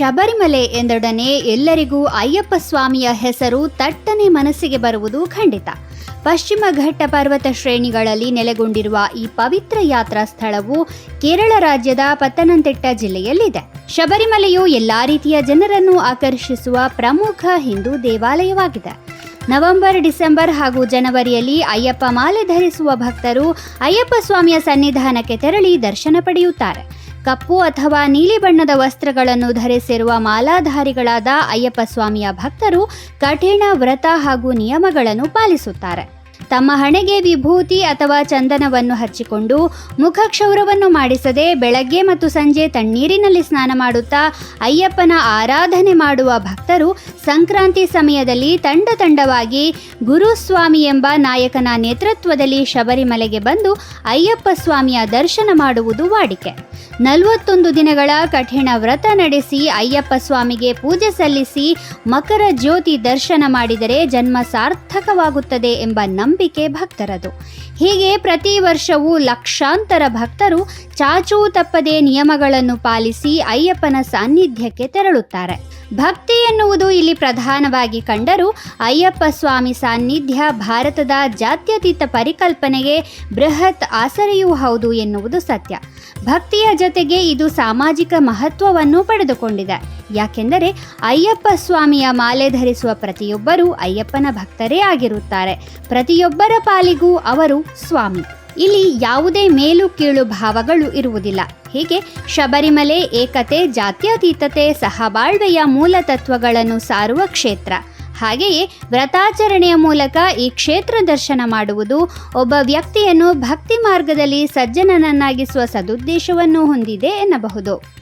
ಶಬರಿಮಲೆ ಎಂದೊಡನೆ ಎಲ್ಲರಿಗೂ ಅಯ್ಯಪ್ಪ ಸ್ವಾಮಿಯ ಹೆಸರು ತಟ್ಟನೆ ಮನಸ್ಸಿಗೆ ಬರುವುದು ಖಂಡಿತ. ಪಶ್ಚಿಮ ಘಟ್ಟ ಪರ್ವತ ಶ್ರೇಣಿಗಳಲ್ಲಿ ನೆಲೆಗೊಂಡಿರುವ ಈ ಪವಿತ್ರ ಯಾತ್ರಾ ಸ್ಥಳವು ಕೇರಳ ರಾಜ್ಯದ ಪತ್ತನಂತಿಟ್ಟ ಜಿಲ್ಲೆಯಲ್ಲಿದೆ. ಶಬರಿಮಲೆಯು ಎಲ್ಲಾ ರೀತಿಯ ಜನರನ್ನು ಆಕರ್ಷಿಸುವ ಪ್ರಮುಖ ಹಿಂದೂ ದೇವಾಲಯವಾಗಿದೆ. ನವೆಂಬರ್, ಡಿಸೆಂಬರ್ ಹಾಗೂ ಜನವರಿಯಲ್ಲಿ ಅಯ್ಯಪ್ಪ ಮಾಲೆ ಧರಿಸುವ ಭಕ್ತರು ಅಯ್ಯಪ್ಪ ಸ್ವಾಮಿಯ ಸನ್ನಿಧಾನಕ್ಕೆ ತೆರಳಿ ದರ್ಶನ ಪಡೆಯುತ್ತಾರೆ. ಕಪ್ಪು ಅಥವಾ ನೀಲಿ ಬಣ್ಣದ ವಸ್ತ್ರಗಳನ್ನು ಧರಿಸಿರುವ ಮಾಲಾಧಾರಿಗಳಾದ ಅಯ್ಯಪ್ಪ ಸ್ವಾಮಿಯ ಭಕ್ತರು ಕಠಿಣ ವ್ರತ ಹಾಗೂ ನಿಯಮಗಳನ್ನು ಪಾಲಿಸುತ್ತಾರೆ. ತಮ್ಮ ಹಣೆಗೆ ವಿಭೂತಿ ಅಥವಾ ಚಂದನವನ್ನು ಹಚ್ಚಿಕೊಂಡು ಮುಖಕ್ಷೌರವನ್ನು ಮಾಡಿಸದೆ ಬೆಳಗ್ಗೆ ಮತ್ತು ಸಂಜೆ ತಣ್ಣೀರಿನಲ್ಲಿ ಸ್ನಾನ ಮಾಡುತ್ತಾ ಅಯ್ಯಪ್ಪನ ಆರಾಧನೆ ಮಾಡುವ ಭಕ್ತರು ಸಂಕ್ರಾಂತಿ ಸಮಯದಲ್ಲಿ ತಂಡ ತಂಡವಾಗಿ ಗುರುಸ್ವಾಮಿ ಎಂಬ ನಾಯಕನ ನೇತೃತ್ವದಲ್ಲಿ ಶಬರಿಮಲೆಗೆ ಬಂದು ಅಯ್ಯಪ್ಪ ಸ್ವಾಮಿಯ ದರ್ಶನ ಮಾಡುವುದು ವಾಡಿಕೆ. ನಲವತ್ತೊಂದು ದಿನಗಳ ಕಠಿಣ ವ್ರತ ನಡೆಸಿ ಅಯ್ಯಪ್ಪ ಸ್ವಾಮಿಗೆ ಪೂಜೆ ಸಲ್ಲಿಸಿ ಮಕರ ಜ್ಯೋತಿ ದರ್ಶನ ಮಾಡಿದರೆ ಜನ್ಮ ಸಾರ್ಥಕವಾಗುತ್ತದೆ ಎಂಬ ನಂಬಿಕೆ ಭಕ್ತರದು. ಹೀಗೆ ಪ್ರತಿ ವರ್ಷವೂ ಲಕ್ಷಾಂತರ ಭಕ್ತರು ಚಾಚೂ ತಪ್ಪದೇ ನಿಯಮಗಳನ್ನು ಪಾಲಿಸಿ ಅಯ್ಯಪ್ಪನ ಸಾನ್ನಿಧ್ಯಕ್ಕೆ ತೆರಳುತ್ತಾರೆ. ಭಕ್ತಿ ಎನ್ನುವುದು ಇಲ್ಲಿ ಪ್ರಧಾನವಾಗಿ ಕಂಡರೂ ಅಯ್ಯಪ್ಪ ಸ್ವಾಮಿ ಸಾನ್ನಿಧ್ಯ ಭಾರತದ ಜಾತ್ಯತೀತ ಪರಿಕಲ್ಪನೆಗೆ ಬೃಹತ್ ಆಸರೆಯೂ ಹೌದು ಎನ್ನುವುದು ಸತ್ಯ. ಭಕ್ತಿಯ ಜೊತೆಗೆ ಇದು ಸಾಮಾಜಿಕ ಮಹತ್ವವನ್ನು ಪಡೆದುಕೊಂಡಿದೆ. ಯಾಕೆಂದರೆ ಅಯ್ಯಪ್ಪ ಸ್ವಾಮಿಯ ಮಾಲೆ ಧರಿಸುವ ಪ್ರತಿಯೊಬ್ಬರೂ ಅಯ್ಯಪ್ಪನ ಭಕ್ತರೇ ಆಗಿರುತ್ತಾರೆ. ಪ್ರತಿಯೊಬ್ಬರ ಪಾಲಿಗೂ ಅವರು ಸ್ವಾಮಿ. ಇಲ್ಲಿ ಯಾವುದೇ ಮೇಲು ಕೀಳು ಭಾವಗಳು ಇರುವುದಿಲ್ಲ. ಹೀಗೆ ಶಬರಿಮಲೆ, ಏಕತೆ, ಜಾತ್ಯತೀತತೆ ಸಹಬಾಳ್ವೆಯ ಮೂಲ ತತ್ವಗಳನ್ನು ಸಾರುವ ಕ್ಷೇತ್ರ. ಹಾಗೆಯೇ ವ್ರತಾಚರಣೆಯ ಮೂಲಕ ಈ ಕ್ಷೇತ್ರ ದರ್ಶನ ಮಾಡುವುದು ಒಬ್ಬ ವ್ಯಕ್ತಿಯನ್ನು ಭಕ್ತಿ ಮಾರ್ಗದಲ್ಲಿ ಸಜ್ಜನನನ್ನಾಗಿಸುವ ಸದುದ್ದೇಶವನ್ನು ಹೊಂದಿದೆ ಎನ್ನಬಹುದು.